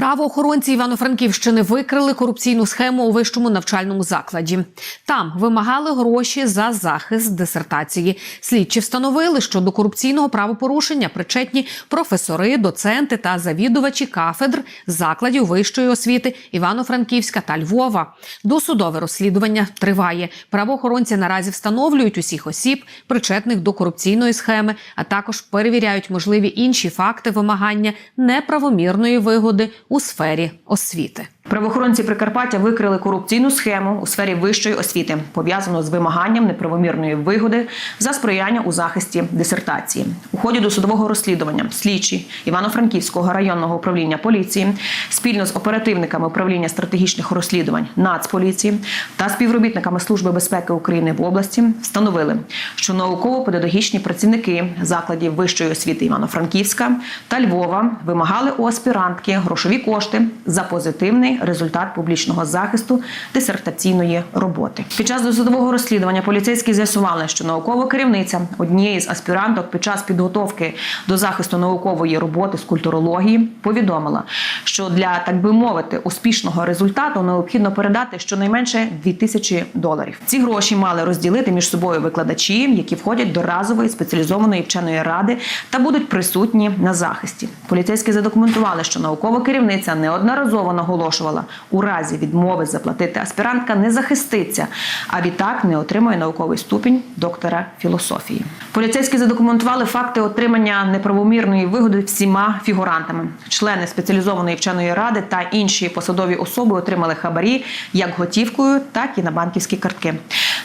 Правоохоронці Івано-Франківщини викрили корупційну схему у вищому навчальному закладі. Там вимагали гроші за захист дисертації. Слідчі встановили, що до корупційного правопорушення причетні професори, доценти та завідувачі кафедр закладів вищої освіти Івано-Франківська та Львова. Досудове розслідування триває. Правоохоронці наразі встановлюють усіх осіб, причетних до корупційної схеми, а також перевіряють можливі інші факти вимагання неправомірної вигоди у сфері освіти. Правоохоронці Прикарпаття викрили корупційну схему у сфері вищої освіти, пов'язану з вимаганням неправомірної вигоди за сприяння у захисті дисертації. У ході досудового розслідування слідчі Івано-Франківського районного управління поліції спільно з оперативниками управління стратегічних розслідувань Нацполіції та співробітниками Служби безпеки України в області встановили, що науково-педагогічні працівники закладів вищої освіти Івано-Франківська та Львова вимагали у аспірантки грошові кошти за позитивний результат публічного захисту дисертаційної роботи. Під час досудового розслідування поліцейські з'ясували, що наукова керівниця однієї з аспіранток під час підготовки до захисту наукової роботи з культурології повідомила, що для так би мовити успішного результату необхідно передати щонайменше 2000 доларів. Ці гроші мали розділити між собою викладачі, які входять до разової спеціалізованої вченої ради та будуть присутні на захисті. Поліцейські задокументували, що наукова керівниця неодноразово наголошувала, у разі відмови заплатити аспірантка не захиститься, а відтак не отримує науковий ступінь доктора філософії. Поліцейські задокументували факти отримання неправомірної вигоди всіма фігурантами. Члени спеціалізованої вченої ради та інші посадові особи отримали хабарі як готівкою, так і на банківські картки.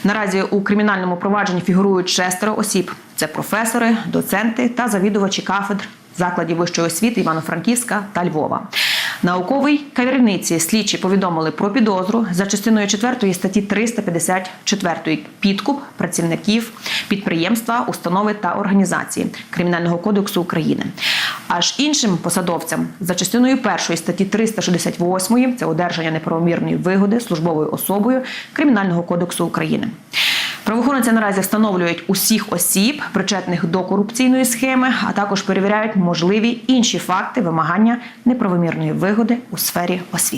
Наразі у кримінальному провадженні фігурують шестеро осіб: це професори, доценти та завідувачі кафедр закладів вищої освіти Івано-Франківська та Львова. Науковій керівниці слідчі повідомили про підозру за частиною 4 статті 354 підкуп працівників підприємства, установи та організації Кримінального кодексу України. Аж іншим посадовцям за частиною 1 статті 368 це одержання неправомірної вигоди службовою особою Кримінального кодексу України. Правоохоронці наразі встановлюють усіх осіб, причетних до корупційної схеми, а також перевіряють можливі інші факти вимагання неправомірної вигоди у сфері освіти.